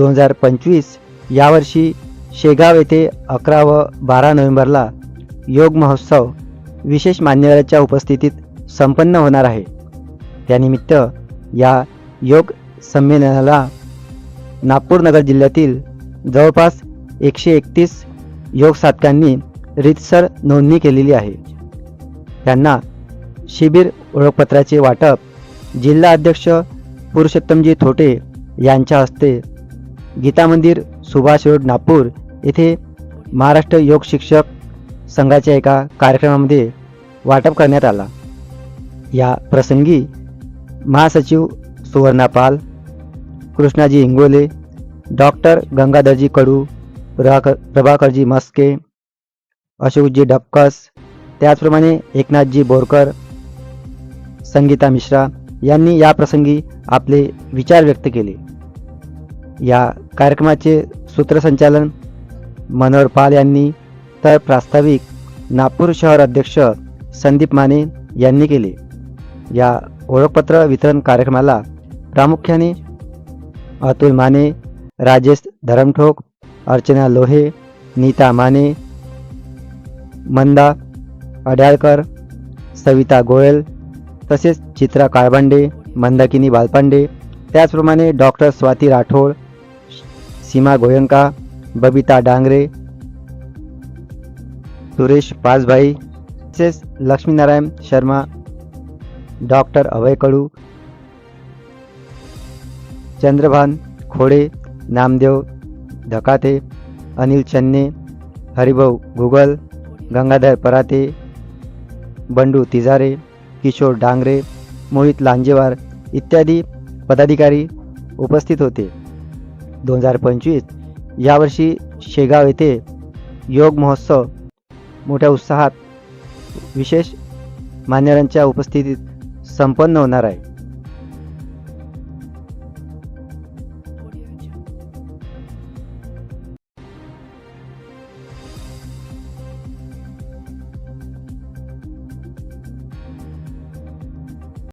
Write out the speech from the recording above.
दोन हजार पंचवीस यावर्षी शेगाव येथे अकरा व बारा नोव्हेंबरला योग महोत्सव विशेष मान्यवरांच्या उपस्थितीत संपन्न होणार आहे. त्यानिमित्त या योग संमेलनाला नागपूर नगर जिल्ह्यातील जवळपास एकशे एकतीस योग साधकांनी रीतसर नोंदणी केलेली आहे. त्यांना शिबिर ओळखपत्राचे वाटप जिल्हा अध्यक्ष पुरुषोत्तमजी थोटे यांच्या हस्ते गीता मंदिर सुभाष रोड नागपूर येथे महाराष्ट्र योग शिक्षक संघाच्या एका कार्यक्रमामध्ये वाटप करण्यात आला. या प्रसंगी महासचिव सुवर्णा पाल कृष्णाजी इंगोले डॉक्टर गंगाधरजी कडू प्रभाकर प्रभाकरजी मस्के अशोकजी डपकस त्याचप्रमाणे एकनाथजी बोरकर संगीता मिश्रा यांनी या प्रसंगी आपले विचार व्यक्त केले. या कार्यक्रमाचे सूत्रसंचालन मनोहर पाल यांनी तर प्रास्ताविक नागपूर शहर अध्यक्ष संदीप माने यांनी केले. या ओळखपत्र वितरण कार्यक्रमाला प्रामुख्याने अतुल माने राजेश धरमठोक अर्चना लोहे नीता माने मंदा अड्याळकर सविता गोयल तसेच चित्रा काळबांडे मंदाकिनी बालपांडे त्याचप्रमाणे डॉक्टर स्वाती राठोड सीमा गोयंका बबिता डांगरे सुरेश पासभाई तसेच लक्ष्मीनारायण शर्मा डॉक्टर अभय कडू चंद्रभान खोडे नामदेव धकाते अनिल चन्ने हरिभाऊ गुगल गंगाधर पराते बंडू तिजारे किशोर डांगरे मोहित लांजेवार इत्यादी पदाधिकारी उपस्थित होते. दोन हजार पंचवीस. यावर्षी शेगाव येथे योग महोत्सव मोठ्या उत्साहात विशेष मान्यवरांच्या उपस्थितीत संपन्न होणार आहे.